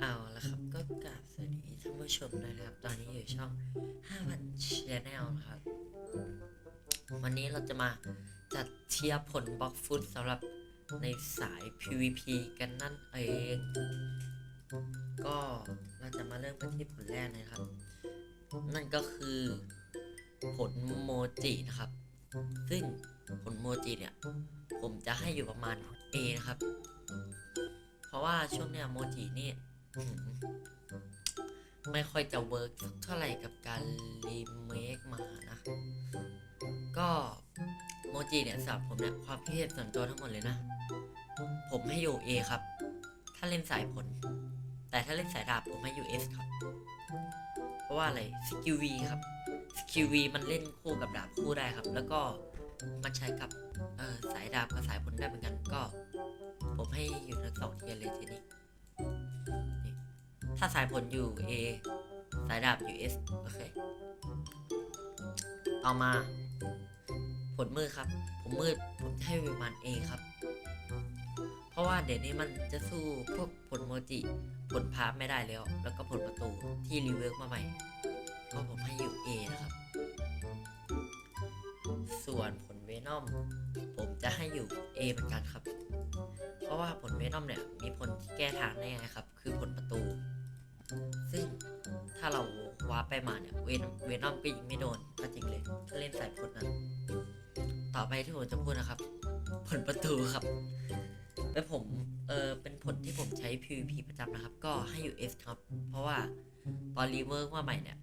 เอาละครับก็กราบสวัสดีท่านผู้ชมนะครับ ตอนนี้อยู่ช่อง5วันชแนลนะครับ วันนี้เราจะมาจัดเทียร์ผลบล็อกฟุตสำหรับในสาย PVP กันนั่นเอง ก็เราจะมาเริ่มกันที่ผลแรกนะครับ นั่นก็คือผลโมจินะครับ ซึ่งผลโมจิเนี่ย ผมจะให้อยู่ประมาณ A นะครับ ราะว่าช่วงเนี้ยโมจินี่ไม่ค่อยจะเวิร์กเท่าไหร่กับการรีเมคมานะ ก็โมจิเนี่ยสำหรับผมเนี่ยความคิดเห็นส่วนตัวทั้งหมดเลยนะ ผมให้อยู่ A ครับ ถ้าเล่นสายผล แต่ถ้าเล่นสายดาบผมให้อยู่ S ครับ เพราะว่าอะไรสกิล V ครับสกิล V มันเล่นคู่กับดาบคู่ได้ครับ แล้วก็มันใช้กับออสายดาบกับสายผลได้เหมือนกันก็ ให้อยู่ทั้งสองเทียร์เลยทีนี้นี่ถ้าสายผลอยู่ A สายดาบอยู่ S โอเค ต่อมา ผลมืดครับ ผมมืดผมจะให้ประมาณ A ครับ เพราะว่าเดี๋ยวนี้มันจะสู้พวกผลโมจิ ผลพาร์ไม่ได้แล้ว แล้วก็ผลประตูที่รีเวิร์กมาใหม่ ก็ผมให้อยู่ A นะครับ ส่วนผลเวนอมผมจะให้อยู่ A เหมือนกันครับ ว่าผลเวนอมเนี่ยมีผลที่แก้ทางได้ไงครับ คือผลประตู ซึ่งถ้าเราว้าร์ปไปมาเนี่ยเวนเวนอมก็ยิงไม่โดนก็จริงเลย ถ้าเล่นสายผลนั้น ต่อไปที่ผมจะพูดนะครับ ผลประตูครับเป็นผมเออเป็นผลที่ผมใช้ PVP ประจำนะครับ ก็ให้อยู่ S ครับ เพราะว่าตอนรีเวิร์กมาใหม่เนี่ย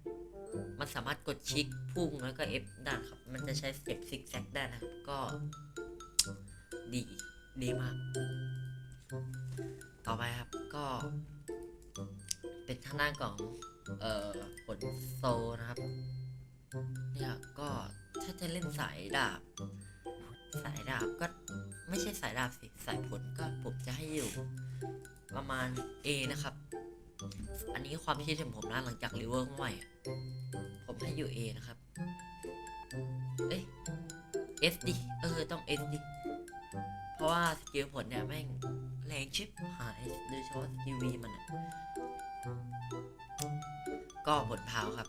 มันสามารถกดชิคพุ่งแล้วก็ F ได้ครับ มันจะใช้สเต็ปซิกแซกได้นะครับ ก็ดีดีมาก ด้านของเอ่อผลโซนะครับ เนี่ยก็ถ้าจะเล่นสายดาบ สายดาบก็ไม่ใช่สายดาบสิ สายผลก็ผมจะให้อยู่ประมาณ A นะครับ อันนี้ความคิดเห็นผมนะหลังจากรีเวิร์กใหม่ ผมให้อยู่ A นะครับ เอ้ย S ดิ เออ ต้อง S ดิ เพราะว่าสกิลผลเนี่ยแม่งแรงชิบหายโดยเฉพาะสกิลวีมันอะ ก็ผลพาวครับ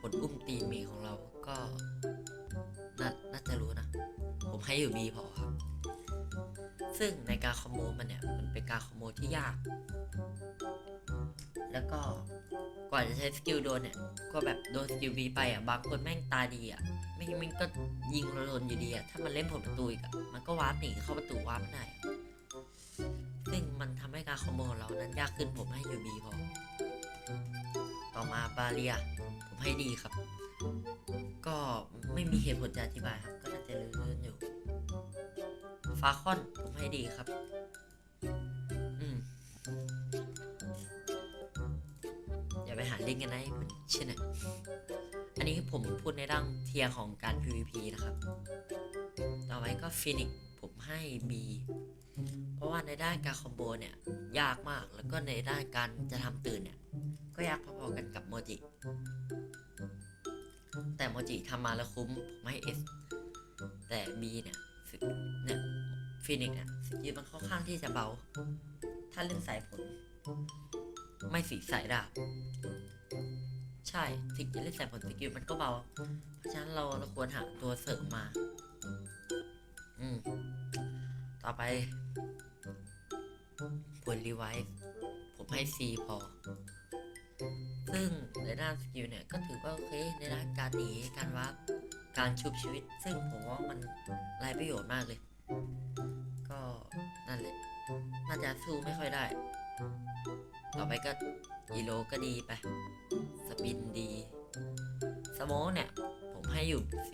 ผลอุ้มตีนเมย์ของเราก็นาน่าจะรู้นะ ผมให้อยู่ B พอครับ ซึ่งในการคอมโบมันเนี่ย มันเป็นการคอมโบที่ยาก แล้วก็กว่าจะใช้สกิลโดนเนี่ย ก็แบบโดนสกิล V ไปอะ บางคนแม่งตาดีอะไม่ไม่ก็ยิงโดนอยู่ดีอะ ถ้ามันเล่นผลประตูอีกอะ มันก็วาร์ปหนีเข้าประตูวาร์ปไม่ได้ซึ่งมันทำให้การคอมโบของเรานั้นยากขึ้นผมให้อยู่ B พอ ต่อมาบาเรีย ผมให้ดีครับ ก็ไม่มีเหตุผลจะอธิบายครับ ก็น่าจะเลื่อนอยู่ ฟาคอน ผมให้ดีครับ อืมอย่าไปหาเล่นกันนะไอ้คนเช่นน่ะอันนี้ผมพูดในด้านเทียของการ PVP นะครับ ต่อไปก็ฟินิกผมให้ B เพราะว่าในด้านการคอมโบเนี่ยยากมากแล้วก็ในด้านการจะทำตื่นเนี่ยก็ยากพอๆกันกับโมจิ แต่โมจิทำมาแล้วคุ้มผมให้ S แต่ B เนี่ยเนี่ยฟินิกเนี่ยสกิลมันค่อนข้างที่จะเบา ถ้าเล่นสายผล ไม่สีสายดาบใช่ถึงจะเล่นสายผลสกิลมันก็เบา เพราะฉะนั้นเราเราควรหาตัวเสริมมา อืม ต่อไป ผลรีไวซ์ผมให้ C พอ ซึ่งในด้านสกิลเนี่ย ก็ถือว่าโอเคในด้านการหนีการวับการชุบชีวิต ซึ่งผมว่ามันไรประโยชน์มากเลย ก็นั่นแหละ น่าจะสู้ไม่ค่อยได้ ต่อไปก็อีโลก็ดีไป สปินดี สโมกเนี่ย ผมให้อยู่ C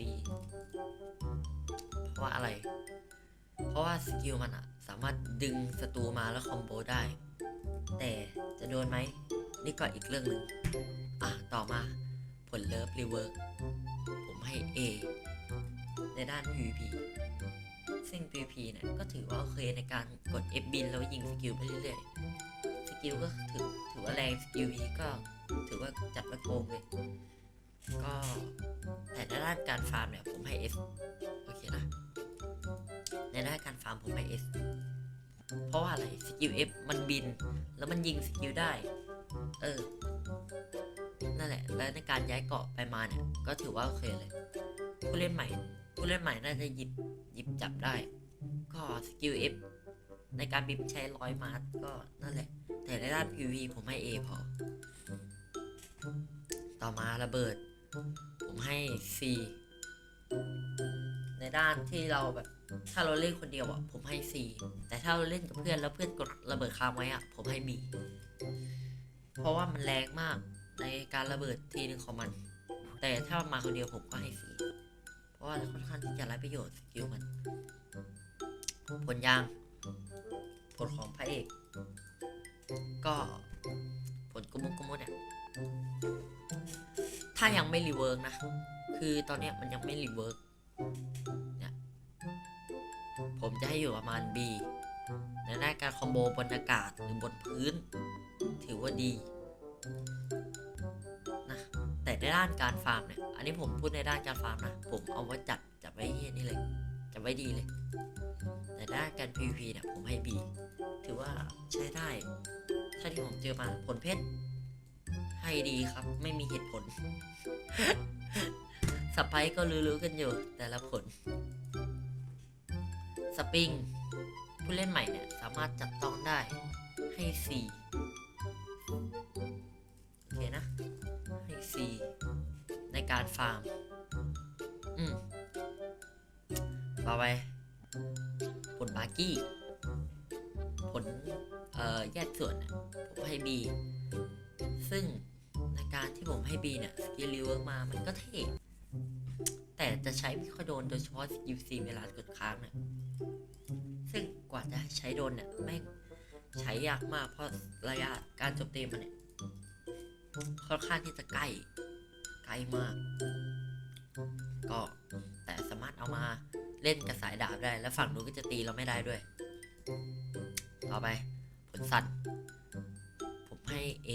เพราะว่าอะไร เพราะว่าสกิลมันอะ สามารถดึงศัตรูมาแล้วคอมโบได้ แต่จะโดนไหม นี่ก็อีกเรื่องหนึ่งอะ ต่อมาผลเลิฟรีเวิร์กผมให้ A ในด้าน PVP ซึ่ง PVP เนี่ยก็ถือว่าโอเคในการกด F บินแล้วยิงสกิลไปเรื่อยๆ สกิลก็ถือถือว่าแรงสกิล V ก็ถือว่าจัดว่าโกงเลย ก็แต่ในด้านการฟาร์มเนี่ย ผมให้ S โอเคนะ ในด้การฟาร์มผมให้ S เพราะว่าอะไรสกิล F มันบิน แล้วมันยิงสกิลได้ เออ นั่นแหละ แล้วในการย้ายเกาะไปมาเนี่ย ก็ถือว่าโอเคเลย ผู้เล่นใหม่ ผู้เล่นใหม่น่าจะหยิบหยิบจับได้ ก็สกิล F ในการบินใช้ร้อยมาร์ก็นั่นแหละ แต่ในด้าน PV ผมให้ A พอ ต่อมาระเบิด ผมให้ C ในด้านที่เราแบบ ถ้าเราเล่นคนเดียวอะผมให้ C แต่ถ้าเราเล่นกับเพื่อนแล้วเพื่อนกดระเบิดค้างไว้อะผมให้ B เพราะว่ามันแรงมากในการระเบิดทีหนึ่งของมัน แต่ถ้ามาคนเดียวผมก็ให้ C เพราะว่าค่อนข้างที่จะไร้ประโยชน์สกิลมันผลยางผลของพระเอก ก็ผลกุมุกกุมุเนี่ยถ้ายังไม่รีเวิร์กนะ คือตอนเนี้ยมันยังไม่รีเวิร์ก ผมจะให้อยู่ประมาณ B ในด้านการคอมโบบนอากาศหรือบนพื้น ถือว่าดีนะแต่ในด้านการฟาร์มเนี่ย อันนี้ผมพูดในด้านการฟาร์มนะ ผมเอาไว้จัดจับไว้เฮียนี่เลยจับไว้ดีเลย แต่ด้านการ PVP เนี่ยผมให้ B ถือว่าใช้ได้ ถ้าที่ผมเจอมาผลเพชรให้ดีครับ ไม่มีเหตุผล สไปก็รู้ๆกันอยู่แต่ละผล สปริง ผู้เล่นใหม่เนี่ย สามารถจับต้องได้ให้4โอเคนะ ให้4ในการฟาร์ม อืมต่อไป ผลบาร์กี้ ผล เอ่อ แยกส่วนผมให้ B ซึ่งในการที่ผมให้ B เนี่ย สกิลรีเวิร์มามันก็เท่แต่จะใช้ไม่ค่อยโดนโดยเฉพาะสกิล C เวลากดค้างเนี่ย จะใช้โดนเนี่ยแม่งใช้ยากมากเพราะระยะการโจมตีมันเนี่ยค่อนข้างที่จะใกล้ไกลมาก ก็แต่สามารถเอามาเล่นกับสายดาบได้ แล้วฝั่งนู้นก็จะตีเราไม่ได้ด้วย ต่อไปผลสั่นผมให้ A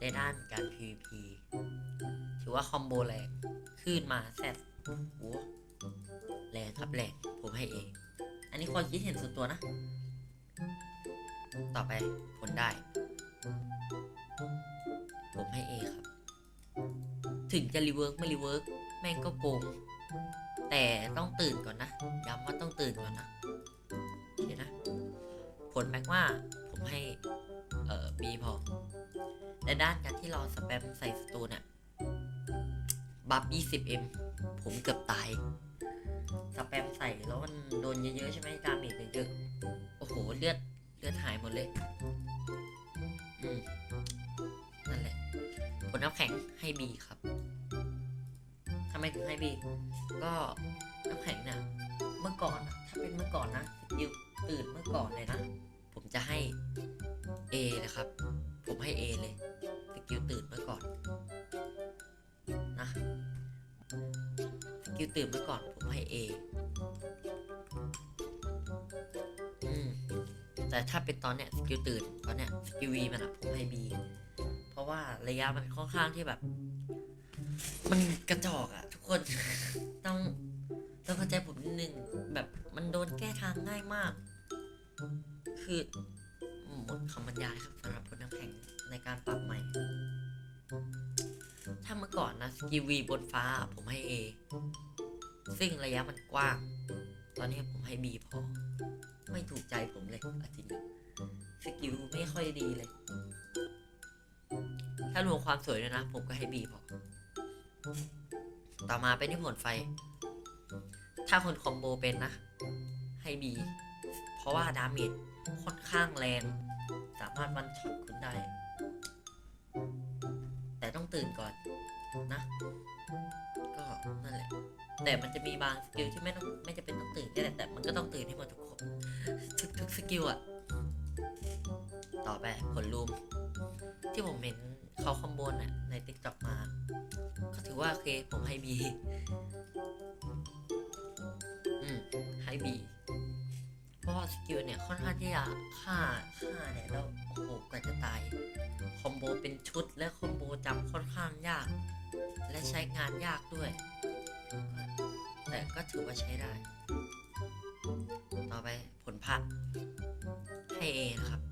ในด้านการ PVP ถือว่าคอมโบแรงขึ้นมาแซดโอ้แรงครับแรงผมให้ A อั นนี้ความคิดเห็นส่วนตัวนะ ต่อไปผลได้ ผมให้ A ครับ ถึงจะรีเวิร์กไม่รีเวิร์กแม่งก็โกง แต่ต้องตื่นก่อนนะ ย้ำว่าต้องตื่นก่อนนะโอเคนะ ผลแม็กว่าผมให้ เอ่อ B พอในด้านการที่เราสแปมใส่สตูเนี่ยบัฟ 20m ผมเกือบตาย สแปมใส่แล้วมันโดนเยอะๆใช่ไหมดาเมจเยอะๆโอ้โหเลือดเลือดหายหมดเลยอืมนั่นแหละผลน้ำแข็งให้ B ครับทำไมถึงให้ B ก็น้ำแข็งเนี่ยเมื่อก่อนอะถ้าเป็นเมื่อก่อนนะสกิลตื่นเมื่อก่อนเลยนะผมจะให้ A นะครับ ผมให้ A เลยสกิลตื่นเมื่อก่อนนะสกิลตื่นเมื่อก่อนผ ให้ A อืมแต่ถ้าเป็นตอนเนี้ยสกิลตื่นตอนเนี้ยสกิล V มันอะผมให้ B เพราะว่าระยะมันค่อนข้างที่แบบ มันกระจอกอะทุกคน ต้องต้องเข้าใจผมนิดนึงแบบมันโดนแก้ทางง่ายมาก คือหมดคำบรรยายครับสำหรับผลน้ำแข็งในการปรับใหม่ ถ้าเมื่อก่อนนะสกิลวีบนฟ้าผมให้ A ซึ่งระยะมันกว้าง ตอนนี้ผมให้ B พอ ไม่ถูกใจผมเลยอาจริงๆสกิลไม่ค่อยดีเลย ถ้ารวมความสวยด้วยนะ ผมก็ให้ B พอ ต่อมาเป็นที่ผลไฟ ถ้าคนคอมโบเป็นนะ ให้ B เพราะว่าดาเมจค่อนข้างแรง สามารถวันช็อตคุณได้ แต่ต้องตื่นก่อนนะ แต่มันจะมีบางสกิลที่ไม่ต้องไม่จะเป็นต้องตื่นก็ได้แต่มันก็ต้องตื่นให้หมดทุกคนทุกทุกสกิลอะต่อไปผลรูมที่ผมเห็นเขาคอมโบน่ะในติ๊กต็อกมาก็ถือว่าโอเคผมให้ B อืมให้ B เพราะว่าสกิลเนี่ยค่อนข้างที่จะฆ่าฆ่าเนี่ยแล้วโอ้โหกว่าจะตายคอมโบเป็นชุดและคอมโบจำค่อนข้างยาก และใช้งานยากด้วย แต่ก็ถือว่าใช้ได้ ต่อไปผลพระให้ A นะครับ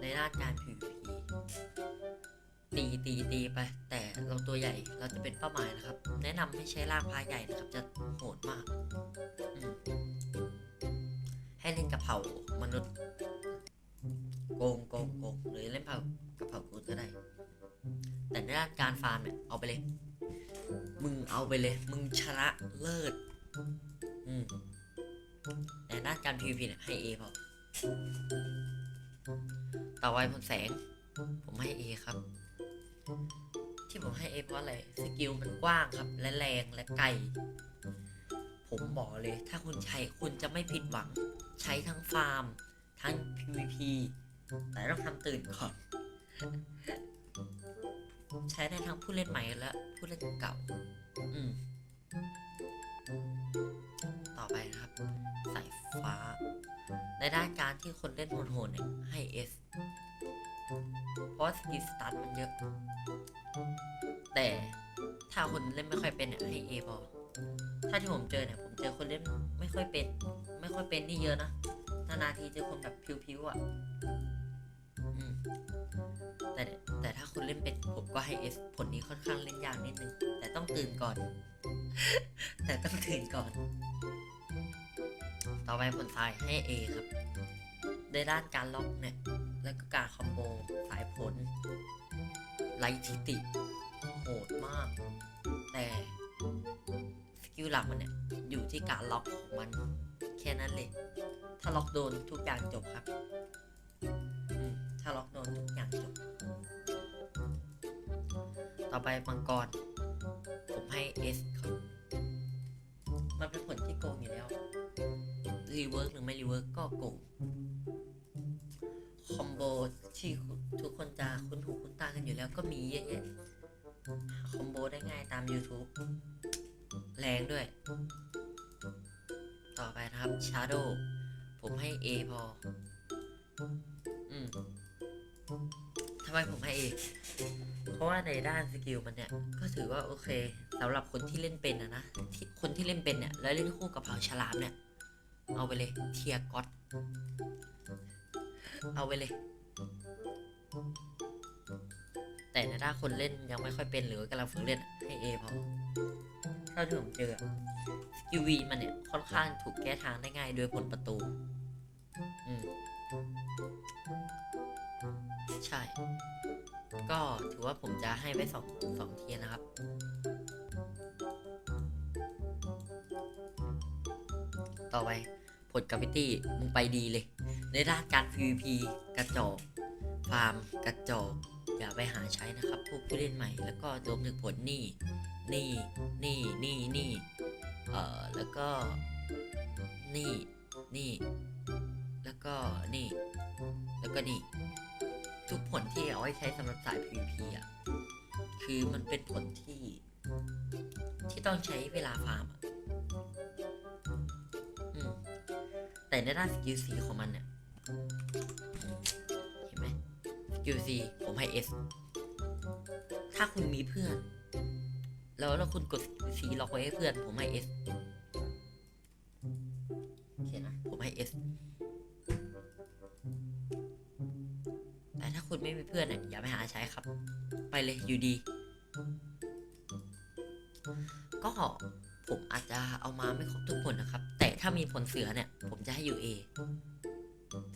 ในด้านการ PVP ตีตีตีไป แต่เราตัวใหญ่เราจะเป็นเป้าหมายนะครับ แนะนำให้ใช้ล่างพาใหญ่นะครับ จะโหดมากมให้เล่นกับเผ่ามนุษย์โกงโกงโกงหรือเล่นเผากับเผ่ากูดก็ได้ แต่ในด้านการฟาร์มเนี่ยเอาไปเลย เอาไปเลย มึงชนะเลิศ อืมแต่ด้านการ PVP เนี่ยให้ A พอต่อไปพลแสง ผมให้ A ครับ ที่ผมให้ A เพราะอะไร สกิลมันกว้างครับ และแรงและไกล ผมบอกเลย ถ้าคุณใช้คุณจะไม่ผิดหวัง ใช้ทั้งฟาร์ม ทั้ง PVP แต่ต้องทำตื่นก่อนใช้ได้ทั้งผู้เล่นใหม่และผู้เล่นเก่า ในด้านการที่คนเล่นโหดๆเนี่ยให้ S เพราะสกิลสตาร์ทมันเยอะ แต่ถ้าคนเล่นไม่ค่อยเป็นเนี่ยให้ A พอถ้าที่ผมเจอเนี่ยผมเจอคนเล่นไม่ค่อยเป็น ไม่ค่อยเป็นนี่เยอะนะนานๆทีเจอคนแบบพิวๆอะอืมแต่แต่ถ้าคุณเล่นเป็นผมก็ให้ S ผลนี้ค่อนข้างเล่นยากนิดนึง แต่ต้องตื่นก่อน แต่ต้องตื่นก่อน ต่อไปผลทรายให้ A ครับ ในด้านการล็อกเนี่ย แล้วก็การคอมโบสายผลไลทิติโหดมาก แต่สกิลหลักมันเนี่ย อยู่ที่การล็อกของมันแค่นั้นเลย ถ้าล็อกโดนทุกอย่างจบครับ ถ้าล็อกโดนทุกอย่างจบ ต่อไปมังกร ผมให้ S ครับ มันเป็นผลที่โกงอยู่แล้ว รีเวิร์กหรือไม่รีเวิร์กก็โกงคอมโบที่ทุกคนจะคุ้นหูคุ้นตากันอยู่แล้วก็มีเยอะแยะคอมโบได้ง่ายตาม YouTube แรงด้วย ต่อไปนะครับ Shadow ผมให้ A พอ อืมทำไมผมให้ A เพราะว่าในด้านสกิลมันเนี่ย ก็ถือว่าโอเคสำหรับคนที่เล่นเป็นนะนะที่คนที่เล่นเป็นเนี่ย แล้วเล่นคู่กับเผ่าฉลามเนี่ย เอาไปเลย เทียก็อตเอาไปเลย แต่ในด้าคนเล่นยังไม่ค่อยเป็นหรือกำลังฝึกเล่นให้ A พอเท่าที่ผมเจอสกิลวีมันเนี่ย ค่อนข้างถูกแก้ทางได้ง่ายโดยผลประตู อืม ใช่ ก็ถือว่าผมจะให้ไว้สองสองเทียนะครับ ต่อไปผลกราฟิตี้มึงไปดีเลย ในด้านการ PVP กระจอกฟาร์มกระจอกอย่าไปหาใช้นะครับ พวกผู้เล่นใหม่แล้วก็รวมถึงผลนี่นี่นี่นี่นี่เอ่อแล้วก็นี่นี่แล้วก็นี่ แล้วก็นี่ ทุกผลที่เอาไว้ใช้สำหรับสาย PVP อะ คือมันเป็นผลที่ ที่ต้องใช้เวลาฟาร์มอะ แต่ในด้านสกิลสีของมันเนี่ยเห็นไหมสกิลสีผมให้ S ถ้าคุณมีเพื่อน แล้วแล้วคุณกดสีล็อกไว้ให้เพื่อนผมให้ S โอเคนะ ผมให้ S แต่ถ้าคุณไม่มีเพื่อนเนี่ยอย่าไปหาใช้ครับ ไปเลยอยู่ดี ก็ผมอาจจะเอามาไม่ครบทุกผลนะครับ ถ้ามีผลเสือเนี่ย ผมจะให้อยู่ A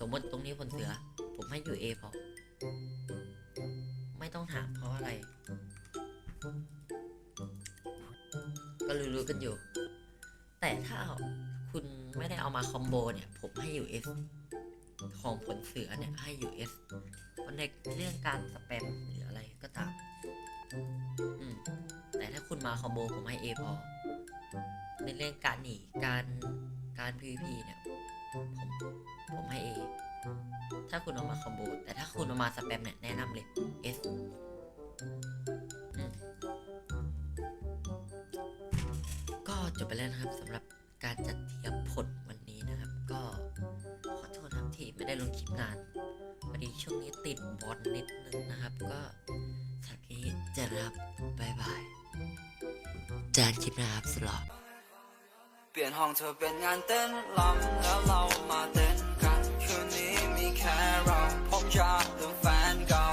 สมมติตรงนี้ผลเสือ ผมให้อยู่ A พอ ไม่ต้องถามเพราะอะไร ก็รู้ๆกันอยู่ แต่ถ้าคุณไม่ได้เอามาคอมโบเนี่ย ผมให้อยู่ S ของผลเสือเนี่ยให้อยู่ S เพราะในเรื่องการสแปมหรืออะไรก็ตามอืมแต่ถ้าคุณมาคอมโบผมให้ A พอในเรื่องการหนีการ การ PVP เนี่ยผมผมให้ A ถ้าคุณเอามาคอมโบ แต่ถ้าคุณเอามาสแปมเนี่ยแนะนำเลย S อืมก็จบไปแล้วนะครับสำหรับการจัดเทียบผลวันนี้นะครับ ก็ขอโทษครับที่ไม่ได้ลงคลิปนานพอดีช่วงนี้ติดบอลนิดนึงนะครับ ก็สักนี้จะรับบายบายจอกันคลิปนะครับสำหรับ ปลี่ยนห้องเธอเป็นงานเต้นลำแล้วเรามาเต้นกัน คืนนี้มีแค่เราผมจะลืมแฟนเก่า